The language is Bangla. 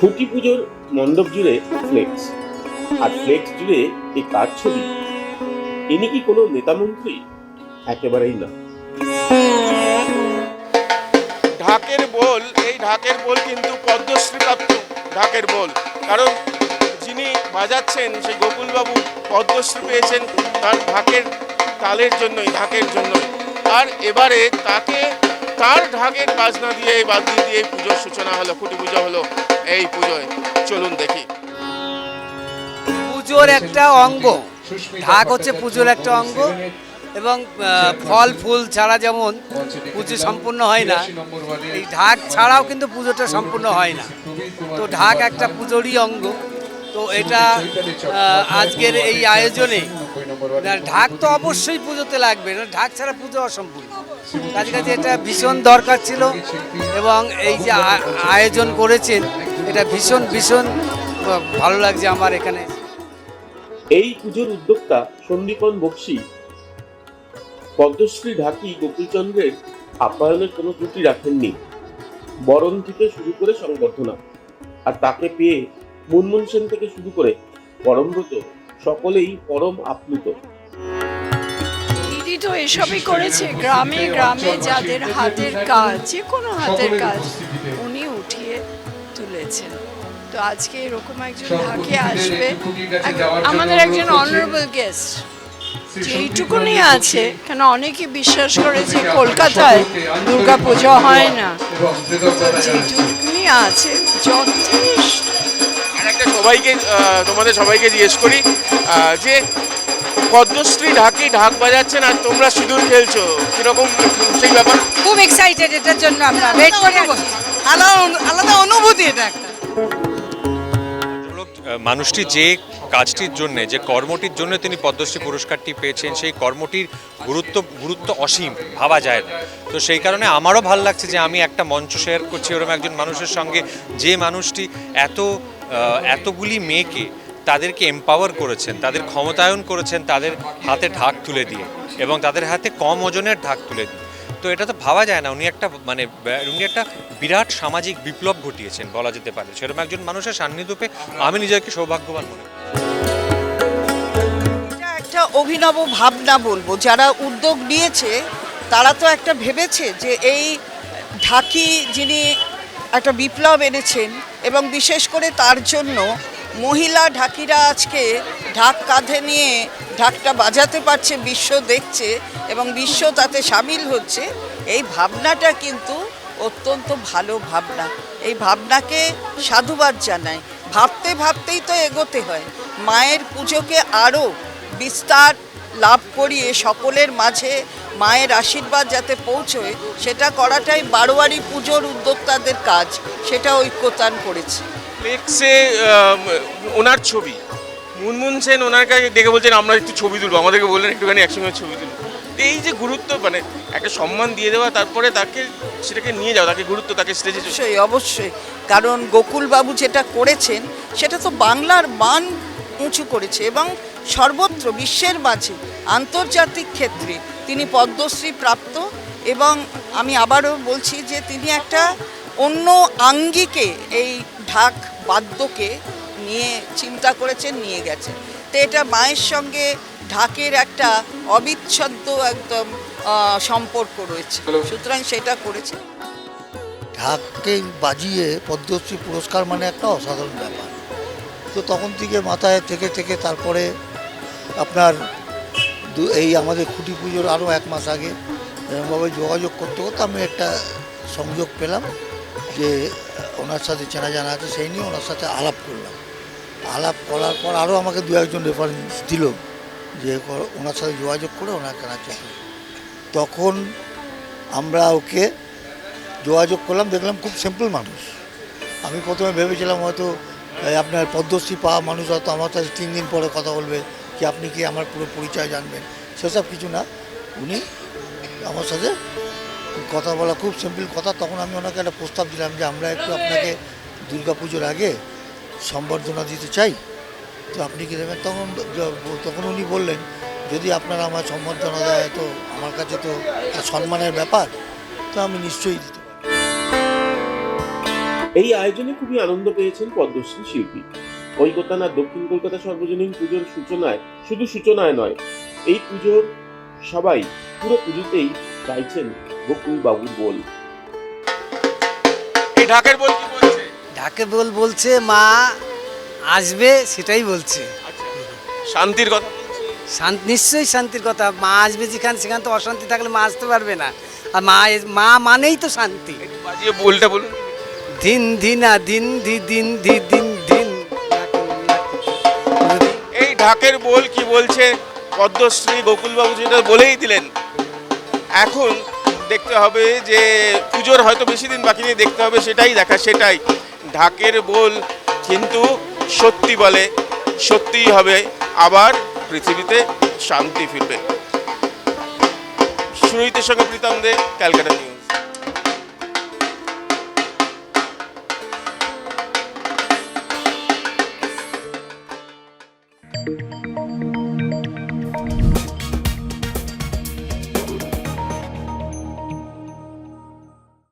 খুঁটি পুজোর মণ্ডপ জুড়ে ফ্লেক্স আর ফ্লেক্স জুড়ে এই কার ছবি। ইনি কি কোনো নেতামন্ত্রী একেবারেই না। ঢাকের বোল, এই ঢাকের বোল কিন্তু পদ্মশ্রীপ্রাপ্ত ঢাকের বোল। কারণ যিনি বাজাচ্ছেন সেই গোকুলবাবু পদ্মশ্রী পেয়েছেন তার ঢাকের তালের জন্যই, ঢাকের জন্যই। আর এবারে তাকে তার ঢাকের বাজনা দিয়ে বাদ্যি দিয়ে পুজোর সূচনা হলো, খুঁটি পুজো হলো। এই পুজোয়, চলুন দেখি। পুজোর একটা অঙ্গ, ঢাক হচ্ছে পুজোর একটা অঙ্গ, এবং ফল, ফুল ছাড়া যেমন পুজো সম্পূর্ণ হয় না, এই ঢাক ছাড়াও কিন্তু পুজোটা সম্পূর্ণ হয় না। তো ঢাক একটা পুজোরই অঙ্গ, তো এটা আজকের এই আয়োজনে ঢাক তো অবশ্যই পুজোতে লাগবে ঢাক ছাড়া পুজো অসম্পূর্ণ। কাছে কাছে এটা ভীষণ দরকার ছিল, এবং এই যে আয়োজন করেছেন এটা ভীষণ ভীষণ ভালো লাগছে আমার এখানে। এই পুজোর উদ্যোক্তা সন্দীপন বক্সি, পদ্মশ্রী ঢাকি গোকুলচন্দ্রের আপ্যায়নের কোনো ত্রুটি রাখেননি। বরণ থেকে শুরু করে সংবর্ধনা। আর তাকে পেয়ে মুনমুন সেন থেকে শুরু করে পরমব্রত, সকলেই পরম আপ্লুত। তো এসবই করেছে, গ্রামে গ্রামে যাদের হাতের কাজ যে কোনো হাতের কাজ উনি উঠিয়ে তুলেছেন। তো আজকে এরকম একজন ঢাকে আসবে আমাদের একজন অনারেবল গেস্ট যেইটুকুনি আছে, কেন অনেকে বিশ্বাস করে যে কলকাতায় দুর্গা পুজো হয় না। যেইটুকুনি আছে, যথেষ্ট। একটা সবাইকে তোমাদের সবাইকে জিজ্ঞেস করি যে পদ্মশ্রী ঢাকি ঢাক বাজাচ্ছেন আর তোমরা সিঁদুর খেলছো। কীরকম সেই ব্যাপার? খুব এক্সাইটেড এটার জন্য আমরা। ওয়েট করে আলাদা আলাদা অনুভূতি এটা একটা। মানুষটি যে কাজটির জন্য যে কর্মটির জন্য তিনি পদ্মশ্রী পুরস্কারটি পেয়েছেন সেই কর্মটির গুরুত্ব গুরুত্ব অসীম ভাবা যায় না। তো সেই কারণে আমারও ভালো লাগছে যে আমি একটা মঞ্চ শেয়ার করছি ওরকম একজন মানুষের সঙ্গে। যে মানুষটি এত এতগুলি মেয়েকে তাদেরকে এম্পাওয়ার করেছেন, তাদের ক্ষমতায়ন করেছেন, তাদের হাতে ঢাক তুলে দিয়ে এবং তাদের হাতে কম ওজনের ঢাক তুলে দিয়ে। তো এটা তো ভাবা যায় না, উনি একটা মানে উনি একটা বিরাট সামাজিক বিপ্লব ঘটিয়েছেন বলা যেতে পারে। সেরকম একজন মানুষের সান্নিধ্য আমি নিজেকে সৌভাগ্যবান মনে করি। একটা অভিনব ভাবনা বলব, যারা উদ্যোগ নিয়েছে, তারা তো একটা ভেবেছে যে এই ঢাকি যিনি একটা বিপ্লব এনেছেন এবং বিশেষ করে তার জন্য মহিলা ঢাকিরা আজকে ঢাক কাঁধে নিয়ে ঢাকটা বাজাতে পারছে, বিশ্ব দেখছে এবং বিশ্ব তাতে সামিল হচ্ছে। এই ভাবনাটা কিন্তু অত্যন্ত ভালো ভাবনা। এই ভাবনাকে সাধুবাদ জানাই। ভাবতে ভাবতেই তো এগোতে হয়। মায়ের পুজোকে আরও বিস্তার লাভ করিয়ে সকলের মাঝে মায়ের আশীর্বাদ যাতে পৌঁছয়, সেটা করাটাই বারোয়ারি পুজোর উদ্যোক্তাদের কাজ। সেটা ঐক্যতান করেছে। ফ্লেক্সে ওনার ছবি। মুনমুন সেন ওনার কাছে দেখে বলছেন, আমরা একটু ছবি তুলবো। আমাদেরকে বললেন, একটুখানি একসঙ্গে ছবি তুলবো। এই যে গুরুত্ব মানে একটা সম্মান দিয়ে দেওয়া, তারপরে তাকে, সেটাকে নিয়ে যাওয়া, তাকে গুরুত্ব, তাকে স্টেজে অবশ্যই অবশ্যই। কারণ গোকুলবাবু যেটা করেছেন, সেটা তো বাংলার মান উঁচু করেছে এবং সর্বত্র বিশ্বের মাঝে আন্তর্জাতিক ক্ষেত্রে তিনি পদ্মশ্রী প্রাপ্ত এবং আমি আবারও বলছি যে তিনি একটা অন্য আঙ্গিকে এই ঢাক বাদ্যকে নিয়ে চিন্তা করেছেন নিয়ে গেছেন। তো এটা মায়ের সঙ্গে ঢাকের একটা অবিচ্ছেদ্য একদম সম্পর্ক রয়েছে। সুতরাং সেটা করেছে। ঢাককে বাজিয়ে পদ্মশ্রী পুরস্কার মানে একটা অসাধারণ ব্যাপার। তো তখন থেকে মাথায় থেকে থেকে তারপরে আপনার এই আমাদের খুঁটি পুজোর আরও এক মাস আগে এরকমভাবে যোগাযোগ করতে করতে আমি একটা সংযোগ পেলাম। যে ওনার সাথে চেনা জানা আছে, সেই নিয়ে ওনার সাথে আলাপ করলাম। আলাপ করার পর আরও আমাকে দু একজন রেফারেন্স দিল যে ওনার সাথে যোগাযোগ করে ওনার কেনার জন্য তখন আমরা ওকে যোগাযোগ করলাম, দেখলাম খুব সিম্পল মানুষ। আমি প্রথমে ভেবেছিলাম হয়তো আপনার পদ্মশ্রী পাওয়া মানুষ হয়তো আমার সাথে তিন দিন পরে কথা বলবে কি আপনি কি আমার পুরো পরিচয় জানবেন? সেসব কিছু না। উনি আমার সাথে কথা বলা খুব সিম্পল কথা। তখন আমি ওনাকে একটা প্রস্তাব দিলাম যে আমরা একটু আপনাকে পুজোর আগে সম্বর্ধনা দিতে চাই। তো আপনি কি দেবেন? তখন তখন উনি বললেন, যদি আপনারা আমার সম্বর্ধনা দেয় তো আমার কাছে তো সম্মানের ব্যাপার, তো আমি নিশ্চয়ই দিতে এই আয়োজনে খুবই আনন্দ পেয়েছেন পদ্মশ্রী শিল্পী। কলকাতা না দক্ষিণ কলকাতা সর্বজনীন পুজোর সূচনায়, শুধু সূচনায় নয়, এই পুজোর সবাই পুরো পুজোতেই বকুল বাবুর বল। এই ঢাকের বল কি বলছে? ঢাকে বল বলছে মা আসবে সেটাই বলছে। শান্তির কথা শান্তি নিশ্চয়ই শান্তির কথা। মা আসবে যেখানে সেখানে তো অশান্তি থাকলে মা আসতে পারবে না। আর মা মা মানেই তো শান্তি। বাজিয়ে বলটা বলুন। দিন দিনা দিন দি দিন দি দিন দিন এই ঢাকের বল কি বলছে? পদ্মশ্রী গোকুলবাবু যেটা বলেই দিলেন। এখন দেখতে হবে যে পুজোর হয়তো বেশি দিন বাকি নেই, দেখতে হবে সেটাই দেখা, সেটাই। ঢাকের বল কিন্তু সত্যি বলে, সত্যিই হবে, আবার পৃথিবীতে শান্তি ফিরবে। সুরহিতের সঙ্গে প্রীতম দে, ক্যালকাটা নিউজ।